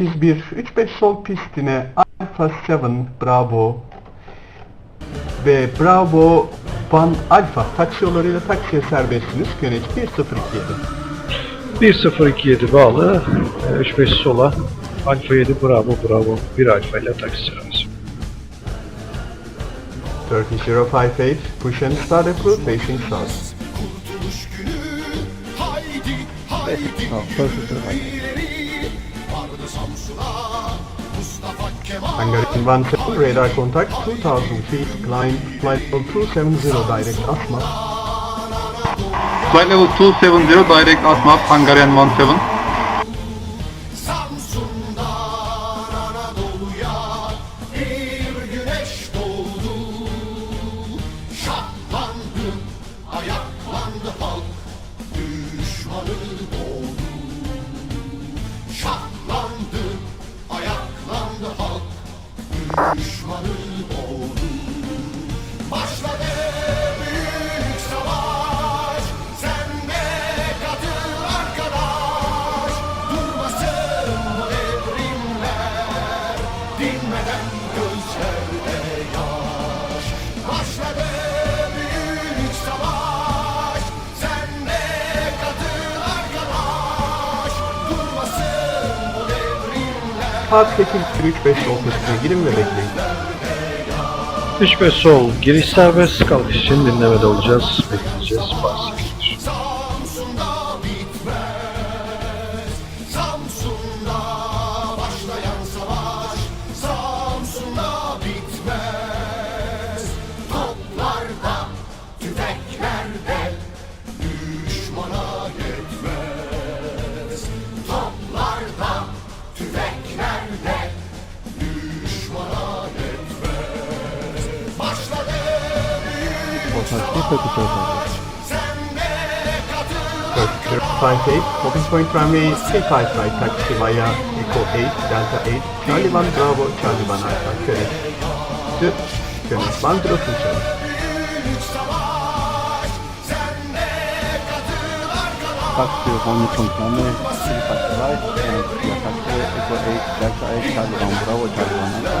81 35 sol pistine Alfa 7 Bravo ve Bravo Van Alfa taksi yollarıyla taksiye serbestsiniz. Yöneç 1027. 1027 bağlı. e, 35 sola. Alfa 7 Bravo Bravo. 1 Alfa ile taksi servisi. Turkish 058 push and start approved facing south. Hungarian 17 radar contact 2000 feet climb flight level 270 direct Asmat. Flight level 270 direct Asmap Hungarian 17. düşmanı Park 835 sol pistine girin ve bekleyin. 35 sol giriş serbest kalkış için dinlemede olacağız. Bekleyeceğiz. Turkish 058 hopping point runway 35 right taxi via Echo 8 Delta 8 Charlie 1 Bravo Charlie 1 Alpha Yöneç. Yöneç 1027. Taxi one point three taxi right, and via taxi Echo 8, Delta 8, Charlie 1 Bravo, Charlie 1 Alpha.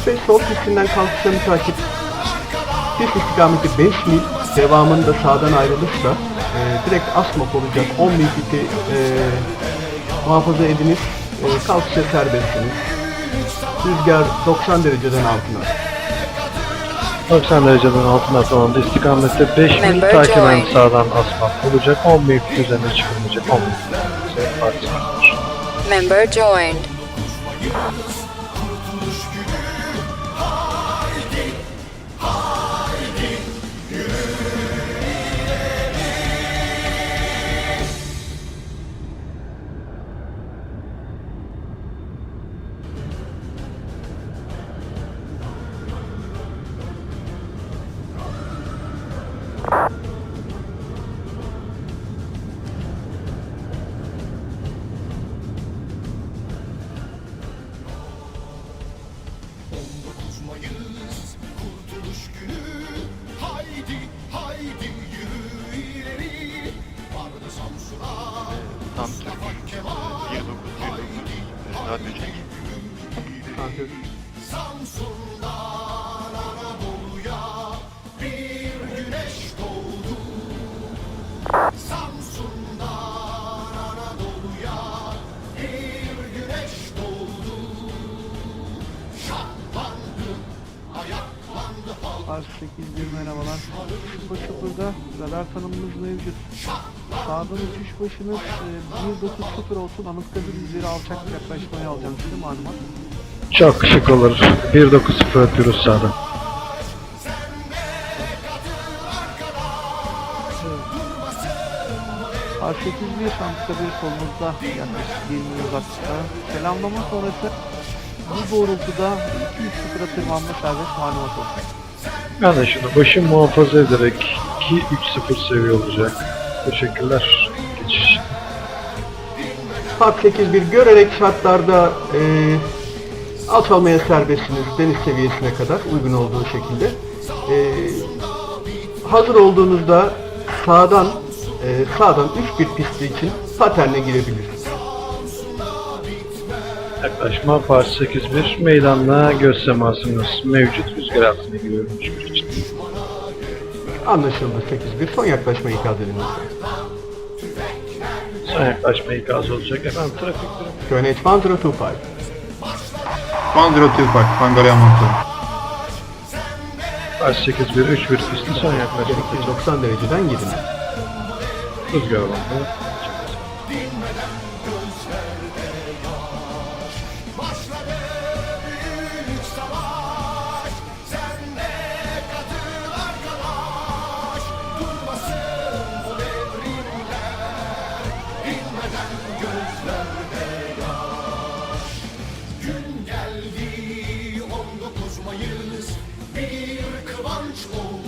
35 sol pistinden kalkışlarını takip. Pist istikameti 5 mil. Devamında sağdan ayrılışla e, direkt Asmak olacak 10 mil fiti e, muhafaza ediniz. E, kalkışa serbestsiniz. Rüzgar 90 dereceden altına. 90 dereceden altına falan da istikamette 5 mil Member takiben sağdan asfalt olacak. 10 mil üzerine çıkılmayacak. 10 mil Member joined. Saat 3. Saat 3. Fars 8'dir merhabalar. 0.0'da radar tanımımız mevcut. Sağdan uçuş başınız e, 1.90 olsun Anıtkabir üzeri alçak yaklaşmaya alacağım sizi malumat. Çok şık olur. 1.90 öpüyoruz sağdan. R8 bir Anıtkabir solunuzda yaklaşık 20 uzaklıkta. Selamlama sonrası bu doğrultuda 2-3 sıfıra tırmanma serbest malumat olsun. Anlaşıldı. Başım muhafaza ederek 2-3-0 seviye olacak. Teşekkürler. Geçiş. Park 81 görerek şartlarda e, alçalmaya serbestsiniz deniz seviyesine kadar uygun olduğu şekilde. E, hazır olduğunuzda sağdan e, sağdan 3 bir pisti için paterne girebilirsiniz. Yaklaşma Pars 81 meydanla göz temasımız mevcut. Rüzgar altına giriyorum. Hiçbir için. Anlaşıldı 8-1 son yaklaşma ikaz ediniz. Son yaklaşma ikaz olacak. Efendim trafik durumu. Könet 1025. 1025 Hungarian 17. Pars 81 3 bir pisti son yaklaşma. 90 dereceden gidin. Rüzgar bandı. Geldi 19